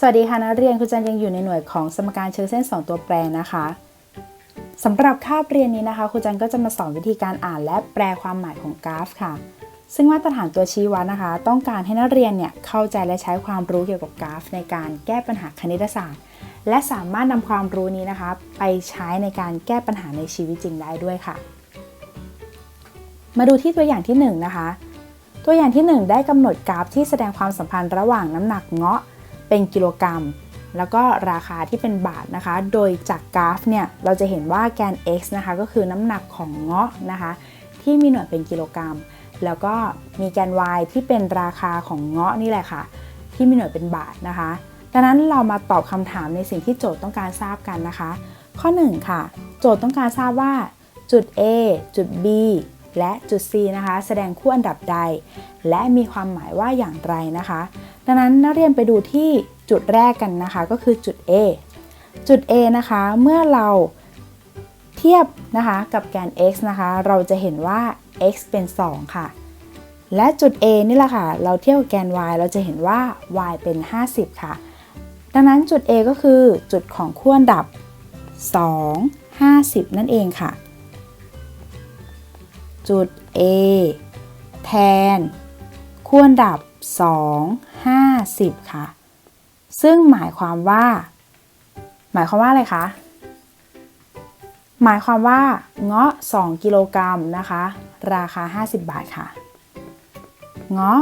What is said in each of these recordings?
สวัสดีค่ะนักเรียนครูจันยังอยู่ในหน่วยของสมการเชิงเส้น 2 ตัวแปรนะคะสำหรับคาบเรียนนี้นะคะครูจันก็จะมาสอนวิธีการอ่านและแปลความหมายของกราฟค่ะ ซึ่งมาตรฐานตัวชี้วัดนะคะ ต้องการให้นักเรียนเนี่ยเข้าใจและใช้ความรู้เกี่ยวกับกราฟ ในการแก้ปัญหาคณิตศาสตร์ และสามารถนำความรู้นี้นะคะ ไปใช้ในการแก้ปัญหาในชีวิตจริงได้ด้วยค่ะ มาดูที่ตัวอย่างที่ 1นงนะคะ ตัวอย่างที่ 1 ได้กำหนดกราฟที่แสดงความสัมพันธ์ระหว่างน้ำหนักเงาะ เป็นกิโลกรัม แล้วก็ราคาที่เป็นบาทนะคะ โดยจากกราฟเนี่ยเราจะเห็นว่าแกน x นะคะก็คือน้ำหนักของเงาะนะคะ ที่มีหน่วยเป็นกิโลกรัม แล้วก็มีแกน y ที่เป็นราคาของเงาะนี่แหละค่ะ ที่มีหน่วยเป็นบาทนะคะ ดังนั้นเรามาตอบคำถามในสิ่งที่โจทย์ต้องการทราบกันนะคะ ข้อ 1 ค่ะ โจทย์ต้องการทราบว่าจุด A จุด B และจุด C นะคะ แสดงคู่อันดับใด และมีความหมายว่าอย่างไรนะคะ ดังนั้นนักเรียนไปดูที่จุดแรกกันนะคะ ก็คือจุด A จุด A นะคะ เมื่อเราเทียบนะคะกับแกน x นะคะ เราจะเห็นว่า x เป็น 2 ค่ะ และจุด A นี่แหละค่ะ เราเทียบกับแกน y เราจะเห็นว่า y เป็น 50 ค่ะ ดังนั้นจุด A ก็คือจุดของขั้วอันดับ 2 50 นั่นเองค่ะ จุด A แทนขั้วอันดับ 2 50 ค่ะ ซึ่งหมายความว่า หมายความว่าอะไรคะ หมายความว่าเงาะ 2 กิโลกรัมนะคะ ราคา 50 บาทค่ะ เงาะ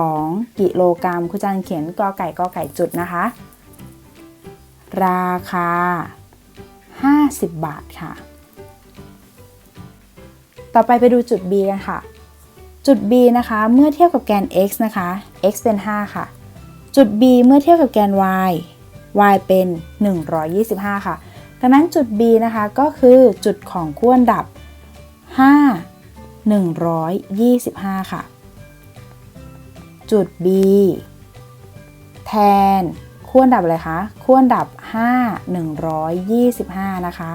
2 กิโลกรัมครูจันเขียนกอไก่กอไก่จุดนะคะ ราคา 50 บาทค่ะ ต่อไปไปดูจุด B กันค่ะ จุด B นะคะ เมื่อเทียบกับแกน x นะคะ x เป็น 5 ค่ะ จุด B เมื่อเทียบกับแกน y y เป็น 125 ค่ะ ดังนั้นจุด B นะคะก็คือจุดของขั้วอันดับ 5 125 ค่ะ จุด B แทนขั้วอันดับอะไรคะขั้วอันดับ 5 125 นะคะ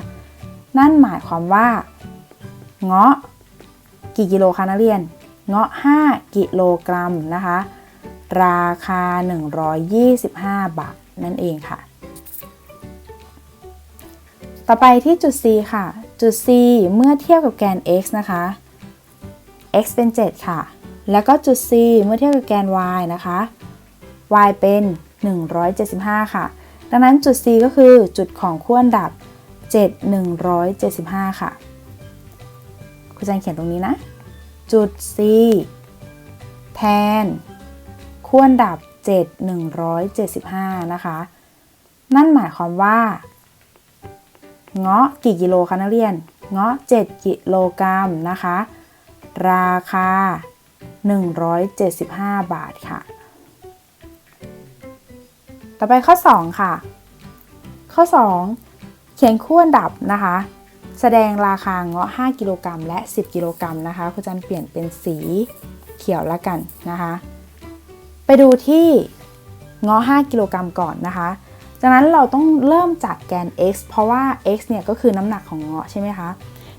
นั่นหมายความว่า เงาะกี่กิโลคะนักเรียน เงาะ 5 กิโลกรัมนะคะ ราคา 125 บาท นั่นเองค่ะ ต่อไปที่จุด C ค่ะ จุด C เมื่อเทียบกับแกน x นะคะ x เป็น 7 ค่ะ แล้วก็จุด C เมื่อเทียบกับแกน y นะคะ y เป็น 175 ค่ะ ดังนั้นจุด C ก็คือจุดของขั้วอันดับ 7 175 ค่ะ คุณจันเขียนตรงนี้นะ จุด C แทนขั้วอันดับ 7 175 นะคะ นั่นหมายความว่า เงาะกี่กิโลคะนักเรียน เงาะ 7 กิโลกรัมนะคะ ราคา 175 บาทค่ะ ต่อไปข้อ 2 ค่ะ ข้อ 2 เขียนคู่อันดับนะคะ แสดงราคาเงาะ 5 กิโลกรัมและ 10 กิโลกรัมนะคะครูจันเปลี่ยนเป็นสีเขียวแล้วกันนะคะ ไปดูที่เงาะ 5 กิโลกรัมก่อนนะคะ จากนั้นเราต้องเริ่มจากแกน x เพราะว่า x เนี่ยก็คือน้ำหนักของเงาะใช่ไหมคะ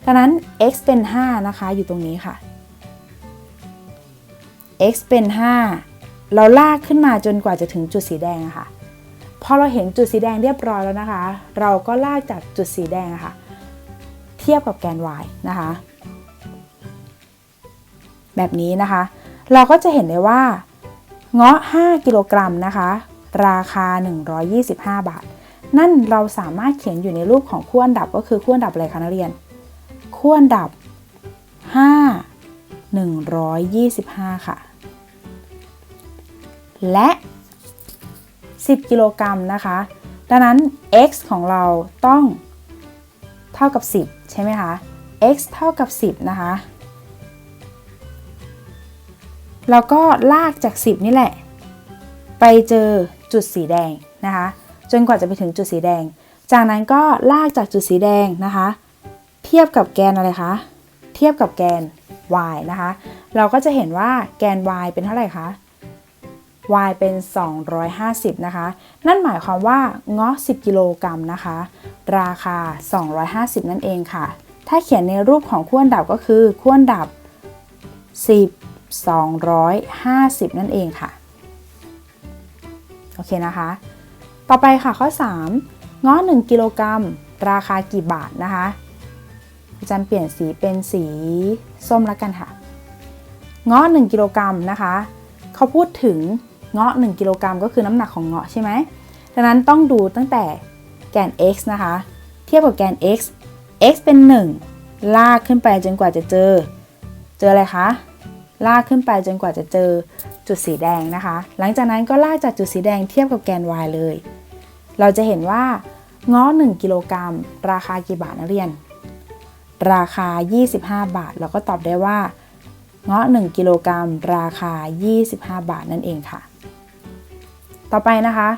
ดังนั้น x เป็น 5 นะคะอยู่ตรงนี้ค่ะ x เป็น 5 เราลากขึ้นมาจนกว่าจะถึงจุดสีแดงะค่ะ พอเราเห็นจุดสีแดงเรียบร้อยแล้วนะคะ เราก็ลากจากจุดสีแดงะค่ะ ทียบกับแกน y นะคะ แบบนี้นะคะ เราก็จะเห็นได้ว่า เงาะ 5 กิโลกรัมนะคะ ราคา 125 บาท นั่นเราสามารถเขียนอยู่ในรูปของคู่อันดับก็คือคู่อันดับอะไรคะนักเรียนคู่อันดับ 5 125 ค่ะ และ 10 กิโลกรัมนะคะ ดังนั้น x ของเราต้อง เท่ากับ 10 ใช่ไหมคะ x เท่ากับ 10 นะคะ แล้วก็ลากจาก 10 นี่แหละ ไปเจอจุดสีแดงนะคะ จนกว่าจะไปถึงจุดสีแดง จากนั้นก็ลากจากจุดสีแดงนะคะ เทียบกับแกนอะไรคะ เทียบกับแกน y นะคะ เราก็จะเห็นว่าแกน y เป็นเท่าไหร่คะ y เป็น 250 นะคะ นั่นหมายความว่าเงาะ 10 กิโลกรัมนะคะ ราคา 250 นั่นเองค่ะ ถ้าเขียนในรูปของคู่อันดับก็คือคู่อันดับ 10 250 นั่นเองค่ะ โอเคนะคะ ต่อไปค่ะข้อ 3 เงาะ 1 กิโลกรัม ราคากี่บาทนะคะอาจารย์เปลี่ยนสีเป็นสีส้มแล้วกันค่ะ เงาะ 1 กิโลกรัมนะคะ เขาพูดถึง เงาะ1กิโลกรัมก็คือน้ำหนักของเงาะใช่ไหมดังนั้นต้องดูตั้งแต่แกน x นะคะ เทียบกับแกน x x เป็น 1 ลากขึ้นไปจนกว่าจะเจอ เจออะไรคะ ลากขึ้นไปจนกว่าจะเจอจุดสีแดงนะคะ หลังจากนั้นก็ลากจากจุดสีแดงเทียบกับแกน y เลย เราจะเห็นว่าง้อ1กิโลกรัมราคากี่บาทนักเรียน ราคา 25 บาท เราก็ตอบได้ว่าเงาะ1กิโลกรัมราคา 25 บาทนั่นเองค่ะ ต่อไปนะคะ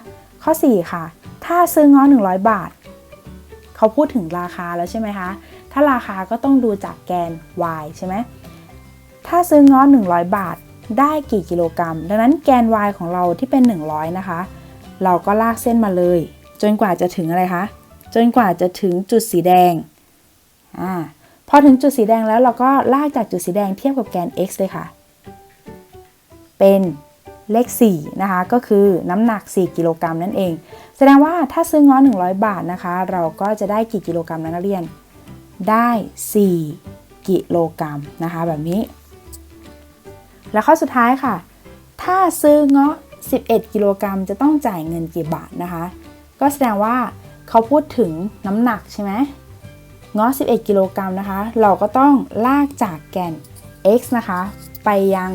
ข้อ 4 ค่ะ ถ้าซื้องาะ100 บาท เขาพูดถึงราคาแล้วใช่ไหมคะ ถ้าราคาก็ต้องดูจากแกน y ใช่ไหมถ้าซื้องาะ100 บาทได้กี่กิโลกรัม ดังนั้นแกน y ของเราที่เป็น 100 นะคะ เราก็ลากเส้นมาเลย จนกว่าจะถึงอะไรคะ จนกว่าจะถึงจุดสีแดงอ่าพอถึงจุดสีแดงแล้วเราก็ลากจากจุดสีแดงเทียบกับแกน x เลยค่ะ เป็น เลข4นะคะก็คือน้ำหนัก 4 กิโลกรัมนั่นเอง แสดงว่าถ้าซื้อง้อ 100 บาทนะคะ เราก็จะได้กี่กิโลกรัมนะนักเรียน ได้ 4 กิโลกรัมนะคะแบบนี้ แล้วข้อสุดท้ายค่ะ ถ้าซื้อเงาะ 11 กิโลกรัมจะต้องจ่ายเงินกี่บาทนะคะ ก็แสดงว่าเขาพูดถึงน้ำหนักใช่ไหมเงาะ 11 กิโลกรัมนะคะ เราก็ต้องลากจากแกน x นะคะ ไปยัง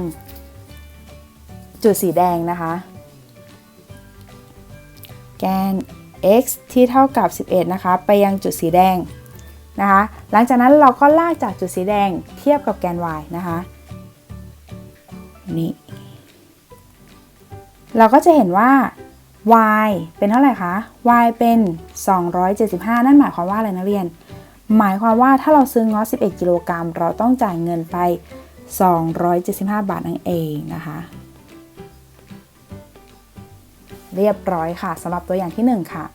จุดสีแดงนะคะ แกน x ที่เท่ากับ 11 นะคะ ไปยังจุดสีแดงนะคะ หลังจากนั้นเราก็ลากจากจุดสีแดงเทียบกับแกน y นะคะนี่เราก็จะเห็นว่า y เป็นเท่าไหร่คะ y เป็น 275 นั่นหมายความว่าอะไรนะเรียน หมายความว่าถ้าเราซื้อง้อ11 กิโลกรัม เราต้องจ่ายเงินไป 275 บาทนั่นเองนะคะ เรียบร้อยค่ะสำหรับตัวอย่างที่ 1 ค่ะ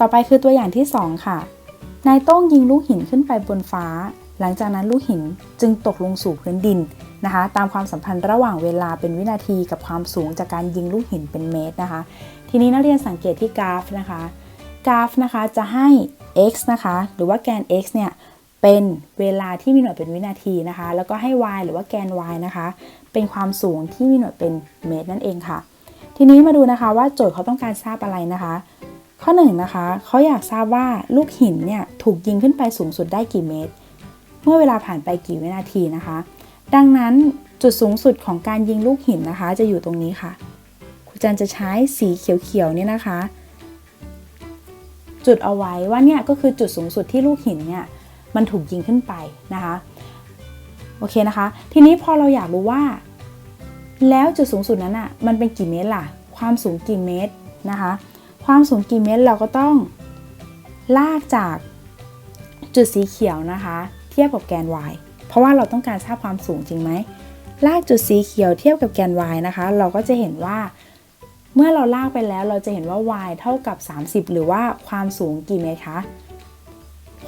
ต่อไปคือตัวอย่างที่ 2 ค่ะ นายโต้งยิงลูกหินขึ้นไปบนฟ้า หลังจากนั้นลูกหินจึงตกลงสู่พื้นดินนะคะ ตามความสัมพันธ์ระหว่างเวลาเป็นวินาทีกับความสูงจากการยิงลูกหินเป็นเมตรนะคะ ทีนี้นักเรียนสังเกตที่กราฟนะคะ กราฟนะคะจะให้ x นะคะ หรือว่าแกน x เนี่ยเป็นเวลาที่มีหน่วยเป็นวินาทีนะคะ แล้วก็ให้ y หรือว่าแกน y นะคะ เป็นความสูงที่มีหน่วยเป็นเมตรนั่นเองค่ะ ทีนี้มาดูนะคะว่าโจทย์เขาต้องการทราบอะไรนะคะ ข้อ1นนะคะเขาอยากทราบว่าลูกหินเนี่ยถูกยิงขึ้นไปสูงสุดได้กี่เมตร เมื่อเวลาผ่านไปกี่วินาทีนะคะ ดังนั้นจุดสูงสุดของการยิงลูกหินนะคะ จะอยู่ตรงนี้ค่ะครูจันจะใช้สีเขียวๆเนี่ยนะคะ จุดเอาไว้ว่าเนี่ยก็คือจุดสูงสุดที่ลูกหินเนี่ยมันถูกยิงขึ้นไปนะคะโอเคนะคะ ทีนี้พอเราอยากรู้ว่า แล้วจุดสูงสุดนั้นอะ่ะมันเป็นกี่เมตรล่ะ ความสูงกี่เมตรนะคะ ความสูงกี่เมตรเราก็ต้องลากจากจุดสีเขียวนะคะ เทียบกับแกน y เพราะว่าเราต้องการทราบความสูงจริงไหมลากจุดสีเขียวเทียบกับแกน y นะคะ เราก็จะเห็นว่า เมื่อเราลากไปแล้วเราจะเห็นว่า y เท่ากับ 30 หรือว่าความสูงกี่เมตรคะ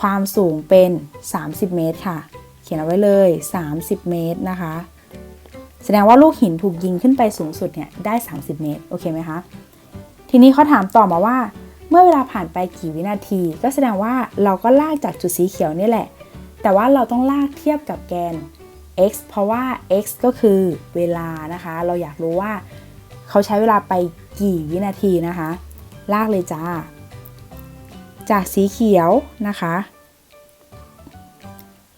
ความสูงเป็น 30 เมตรค่ะ เขียนเอาไว้เลย 30 เมตรนะคะ แสดงว่าลูกหินถูกยิงขึ้นไปสูงสุดเนี่ยได้ 30 เมตร โอเคไหมคะ ทีนี้เขาถามต่อมาว่า เมื่อเวลาผ่านไปกี่วินาที ก็แสดงว่าเราก็ลากจากจุดสีเขียวนี่แหละ แต่ว่าเราต้องลากเทียบกับแกน x เพราะว่า x ก็คือเวลานะคะ เราอยากรู้ว่า เขาใช้เวลาไปกี่วินาทีนะคะ ลากเลยจ้า จากสีเขียวนะคะ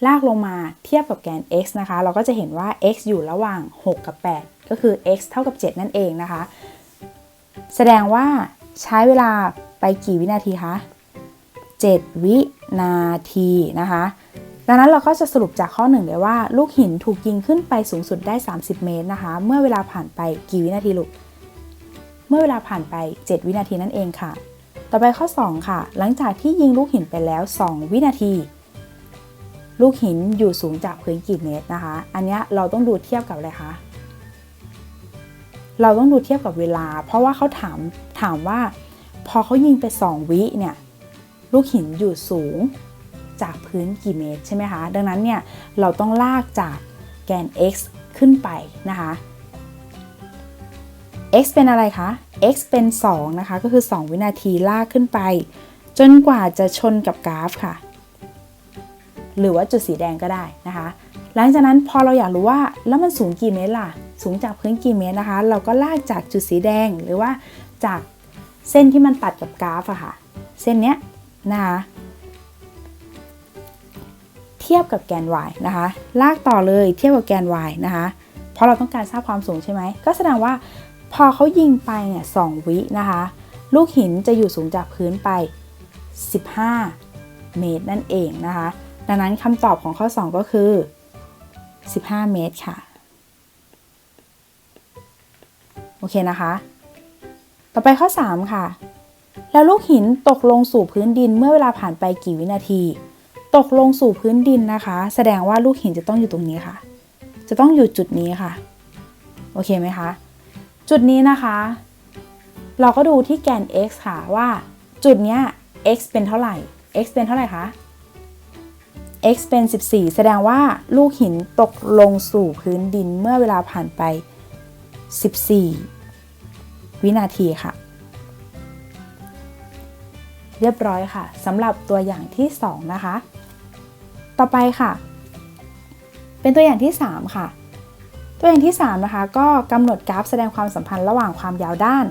ลากลงมาเทียบกับแกน x นะคะ เราก็จะเห็นว่า x อยู่ระหว่าง 6 กับ 8 ก็คือ x เท่ากับ 7 นั่นเองนะคะ แสดงว่าใช้เวลาไปกี่วินาทีคะ 7 วินาทีนะคะ ดังนั้นเราก็จะสรุปจากข้อหนึ่งเลยว่า ลูกหินถูกยิงขึ้นไปสูงสุดได้ 30 เมตรนะคะ เมื่อเวลาผ่านไปกี่วินาทีลูก เมื่อเวลาผ่านไป 7 วินาทีนั่นเองค่ะ ต่อไปข้อ 2 ค่ะ หลังจากที่ยิงลูกหินไปแล้ว 2 วินาที ลูกหินอยู่สูงจากพื้นกี่เมตรนะคะ อันนี้เราต้องดูเทียบกับอะไรคะ เราต้องดูเทียบกับเวลา เพราะว่าเขาถามถามว่า พอเขายิงไป 2 วิเนี่ยลูกหินอยู่สูงจากพื้นกี่เมตรใช่ไหมคะ ดังนั้นเนี่ยเราต้องลากจากแกน x ขึ้นไปนะคะ x เป็นอะไรคะ x เป็น 2 นะคะ ก็คือ 2 วินาทีลากขึ้นไป จนกว่าจะชนกับกราฟค่ะ หรือว่าจุดสีแดงก็ได้นะคะ หลังจากนั้นพอเราอยากรู้ว่าแล้วมันสูงกี่เมตรล่ะ สูงจากพื้นกี่เมตรนะคะ เราก็ลากจากจุดสีแดงหรือว่าจากเส้นที่มันตัดกับกราฟอะค่ะ เส้นเนี้ยนะคะเทียบกับแกน y นะคะ ลากต่อเลยเทียบกับแกน y นะคะเพราะเราต้องการทราบความสูงใช่ไหมก็แสดงว่าพอเขายิงไปเนี่ยสวินะคะ ลูกหินจะอยู่สูงจากพื้นไป 15 เมตรนั่นเองนะคะ ดังนั้นคำตอบของข้อ 2 ก็คือ 15 เมตรค่ะ โอเคนะคะ ต่อไปข้อ 3 ค่ะ แล้วลูกหินตกลงสู่พื้นดินเมื่อเวลาผ่านไปกี่วินาที ตกลงสู่พื้นดินนะคะ แสดงว่าลูกหินจะต้องอยู่ตรงนี้ค่ะ จะต้องอยู่จุดนี้ค่ะ โอเคไหมคะ จุดนี้นะคะ เราก็ดูที่แกน x ค่ะว่าจุดเนี้ย x เป็นเท่าไหร่ x เป็นเท่าไหร่คะ x เป็น 14 แสดงว่าลูกหินตกลงสู่พื้นดินเมื่อเวลาผ่านไป 14 วินาทีค่ะ เรียบร้อยค่ะสำหรับตัวอย่างที่ 2 นะคะ ต่อไปค่ะ เป็นตัวอย่างที่ 3 ค่ะ ตัวอย่างที่ 3 นะคะ ก็กำหนดกราฟแสดงความสัมพันธ์ระหว่างความยาวด้าน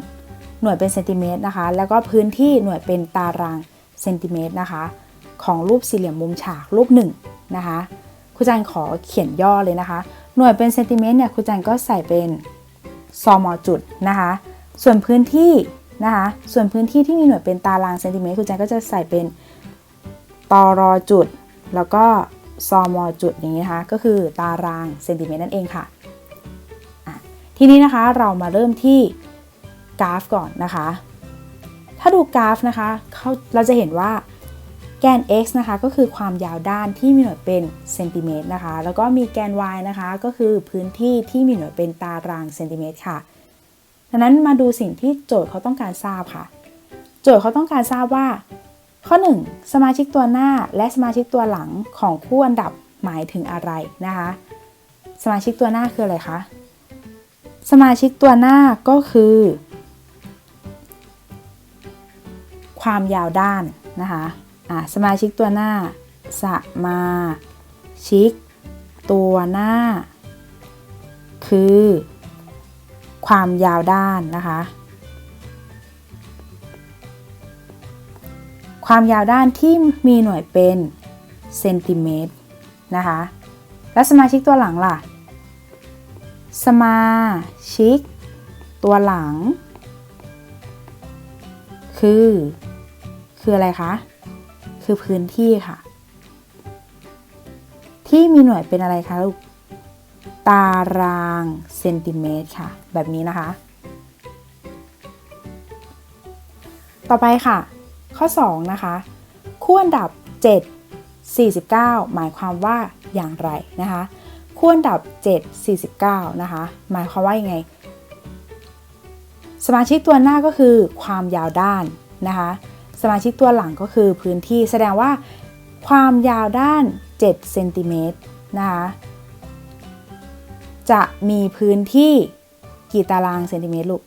หน่วยเป็นเซนติเมตรนะคะ แล้วก็พื้นที่หน่วยเป็นตารางเซนติเมตรนะคะ ของรูปสี่เหลี่ยมมุมฉากรูปหนึ่งนะคะครูจันขอเขียนย่อเลยนะคะ หน่วยเป็นเซนติเมตรเนี่ยครูจันก็ใส่เป็นซอมอจุดนะคะ ส่วนพื้นที่นะคะ ส่วนพื้นที่ที่มีหน่วยเป็นตารางเซนติเมตรครูจันก็จะใส่เป็นตอรอจุด แล้วก็ซอมอจุดอย่างนี้นะคะก็คือตารางเซนติเมตรนั่นเองค่ะอะทีนี้นะคะเรามาเริ่มที่กราฟก่อนนะคะ ถ้าดูกราฟนะคะเขาเราจะเห็นว่า แกน x นะคะก็คือความยาวด้านที่มีหน่วยเป็นเซนติเมตรนะคะ แล้วก็มีแกน y นะคะก็คือพื้นที่ที่มีหน่วยเป็นตารางเซนติเมตรค่ะดังนั้นมาดูสิ่งที่โจทย์เขาต้องการทราบค่ะ โจทย์เขาต้องการทราบว่า ข้อ 1 สมาชิกตัวหน้าและสมาชิกตัวหลังของคู่อันดับหมายถึงอะไรนะคะ สมาชิกตัวหน้าคืออะไรคะ สมาชิกตัวหน้าก็คือ ความยาวด้านนะคะอะ สมาชิกตัวหน้า สมาชิก ตัวหน้า คือ ความยาวด้านนะคะ ความยาวด้านที่มีหน่วยเป็นเซนติเมตรนะคะ แล้วสมาชิกตัวหลังล่ะ สมาชิก ตัวหลัง คือ คืออะไรคะ คือพื้นที่ค่ะ ที่มีหน่วยเป็นอะไรคะลูก ตารางเซนติเมตรค่ะ แบบนี้นะคะ ต่อไปค่ะ ข้อ 2 นะคะ คู่อันดับ 7 49 หมายความว่าอย่างไรนะคะคู่อันดับ 7 49 นะคะ หมายความว่ายังไง สมาชิกตัวหน้าก็คือความยาวด้านนะคะ สมาชิกตัวหลังก็คือพื้นที่แสดงว่าความยาวด้าน 7 เซนติเมตรนะคะจะมีพื้นที่กี่ตารางเซนติเมตรลูก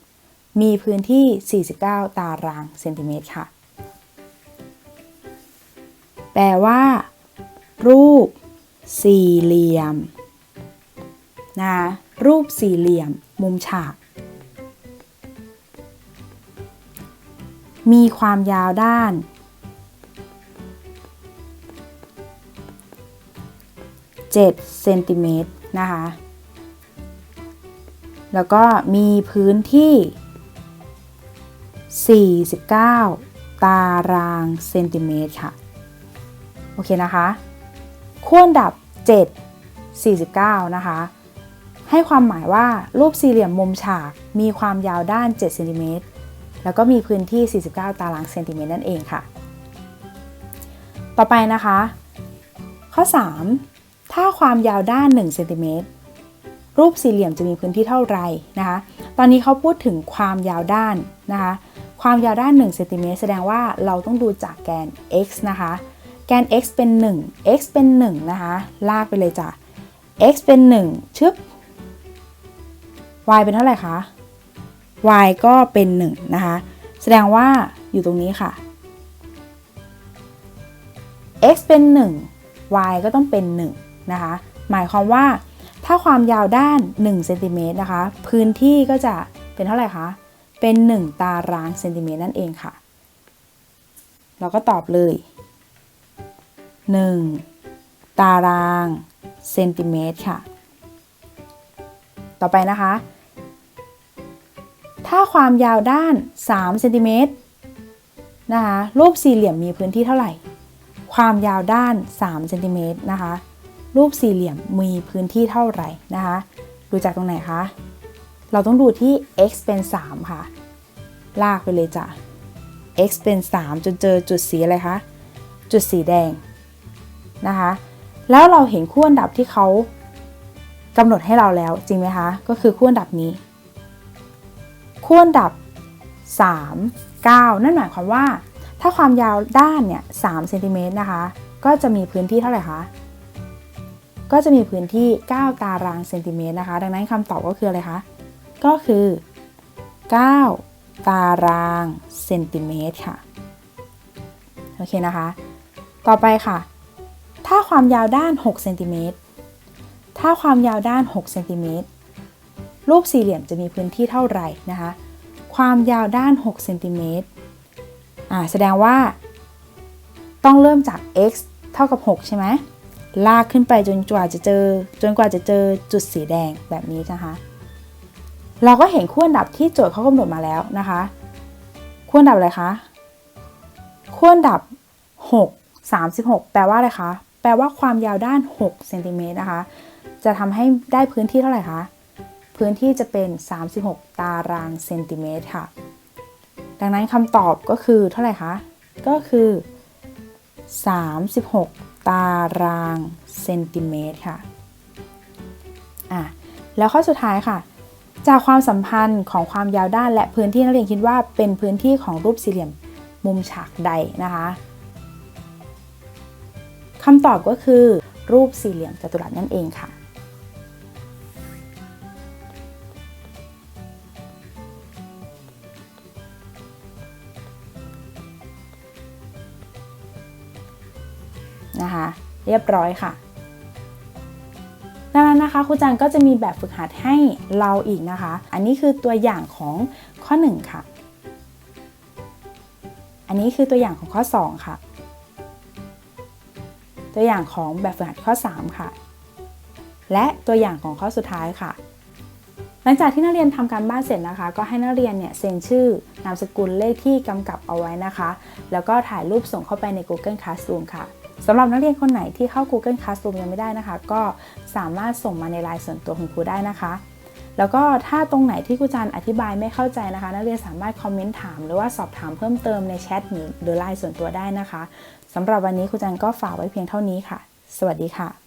มีพื้นที่ 49 ตารางเซนติเมตรค่ะ แปลว่า รูปสี่เหลี่ยมนะรูปสี่เหลี่ยม มุมฉาก มีความยาวด้าน 7 เซนติเมตรนะคะ แล้วก็มีพื้นที่ 49 ตารางเซนติเมตรค่ะ โอเคนะคะขั้วดับ 7 49 นะคะ ให้ความหมายว่ารูปสี่เหลี่ยมมุมฉากมีความยาวด้าน7เซนติเมตร แล้วก็มีพื้นที่ 49 ตารางเซนติเมตรนั่นเองค่ะ ต่อไปนะคะ ข้อ 3 ถ้าความยาวด้าน1เซนติเมตรรูปสี่เหลี่ยมจะมีพื้นที่เท่าไหร่นะคะ ตอนนี้เขาพูดถึงความยาวด้านนะคะ ความยาวด้าน1เซนติเมตรแสดงว่าเราต้องดูจากแกน x นะคะ แกน x เป็น 1 x เป็น 1 นะคะ ลากไปเลยจ้ะ x เป็น 1 ชึบ y เป็นเท่าไหร่คะ y ก็เป็น 1 นะคะ แสดงว่าอยู่ตรงนี้ค่ะ x เป็น 1 y ก็ต้องเป็น 1 นะคะ หมายความว่าถ้าความยาวด้าน1เซนติเมตรนะคะ พื้นที่ก็จะเป็นเท่าไหร่คะ เป็น 1 ตารางเซนติเมตรนั่นเองค่ะ เราก็ตอบเลย 1 ตารางเซนติเมตรค่ะ ต่อไปนะคะ ถ้าความยาวด้าน3เซนติเมตรนะคะรูปสี่เหลี่ยมมีพื้นที่เท่าไหร่ ความยาวด้าน3เซนติเมตรนะคะรูปสี่เหลี่ยมมีพื้นที่เท่าไหร่นะคะดูจากตรงไหนคะเราต้องดูที่ x เป็น 3 ค่ะ ลากไปเลยจ้ะ x เป็น 3 จนเจอจุดสีอะไรคะจุดสีแดงนะคะ แล้วเราเห็นคู่อันดับที่เขากำหนดให้เราแล้วจริงไหมคะ ก็คือคู่อันดับนี้ คู่อันดับ 3 9 นั่นหมายความว่า ถ้าความยาวด้านเนี่ย3เซนติเมตรนะคะ ก็จะมีพื้นที่เท่าไหร่คะ ก็จะมีพื้นที่ 9 ตารางเซนติเมตรนะคะ ดังนั้นคำตอบก็คืออะไรคะ ก็คือ 9 ตารางเซนติเมตรค่ะ โอเคนะคะ ต่อไปค่ะ ถ้าความยาวด้าน6เซนติเมตรถ้าความยาวด้าน6เซนติเมตร รูปสี่เหลี่ยมจะมีพื้นที่เท่าไหร่นะคะ ความยาวด้าน6เซนติเมตรอ่าแสดงว่า ต้องเริ่มจาก x เท่ากับ 6 ใช่ไหมลากขึ้นไปจนกว่าจะเจอ จนกว่าจะเจอจุดสีแดงแบบนี้นะคะ เราก็เห็นคู่อันดับที่โจทย์เขากำหนดมาแล้วนะคะคู่อันดับอะไรคะคู่อันดับ 6 36 แปลว่าอะไรคะ แปลว่าความยาวด้าน6เซนติเมตรนะคะ จะทำให้ได้พื้นที่เท่าไหร่คะ พื้นที่จะเป็น 36 ตารางเซนติเมตรค่ะ ดังนั้นคำตอบก็คือเท่าไหร่คะ ก็คือ 36 ตารางเซนติเมตรค่ะ อะ แล้วข้อสุดท้ายค่ะ จากความสัมพันธ์ของความยาวด้านและพื้นที่นักเรียนคิดว่าเป็นพื้นที่ของรูปสี่เหลี่ยมมุมฉากใดนะคะคำตอบก็คือรูปสี่เหลี่ยมจัตุรัสนั่นเองค่ะนะคะ เรียบร้อยค่ะดังนั้นนะคะครูจันก็จะมีแบบฝึกหัดให้เราอีกนะคะ อันนี้คือตัวอย่างของข้อ 1 ค่ะ อันนี้คือตัวอย่างของข้อ 2 ค่ะ ตัวอย่างของแบบฝึกหัดข้อ 3 ค่ะ และตัวอย่างของข้อสุดท้ายค่ะ หลังจากที่นักเรียนทำการบ้านเสร็จนะคะ ก็ให้นักเรียนเนี่ยเซ็นชื่อนามสกุลเลขที่กำกับเอาไว้นะคะ แล้วก็ถ่ายรูปส่งเข้าไปใน Google Classroom ค่ะ สำหรับนักเรียนคนไหนที่เข้า Google Classroom ยังไม่ได้นะคะ ก็สามารถส่งมาในไลน์ส่วนตัวของครูได้นะคะ แล้วก็ถ้าตรงไหนที่ครูจันอธิบายไม่เข้าใจนะคะ นักเรียนสามารถคอมเมนต์ถาม หรือว่าสอบถามเพิ่มเติมในแชทหรือไลน์ส่วนตัวได้นะคะสำหรับวันนี้ครูจันก็ฝากไว้เพียงเท่านี้ค่ะ สวัสดีค่ะ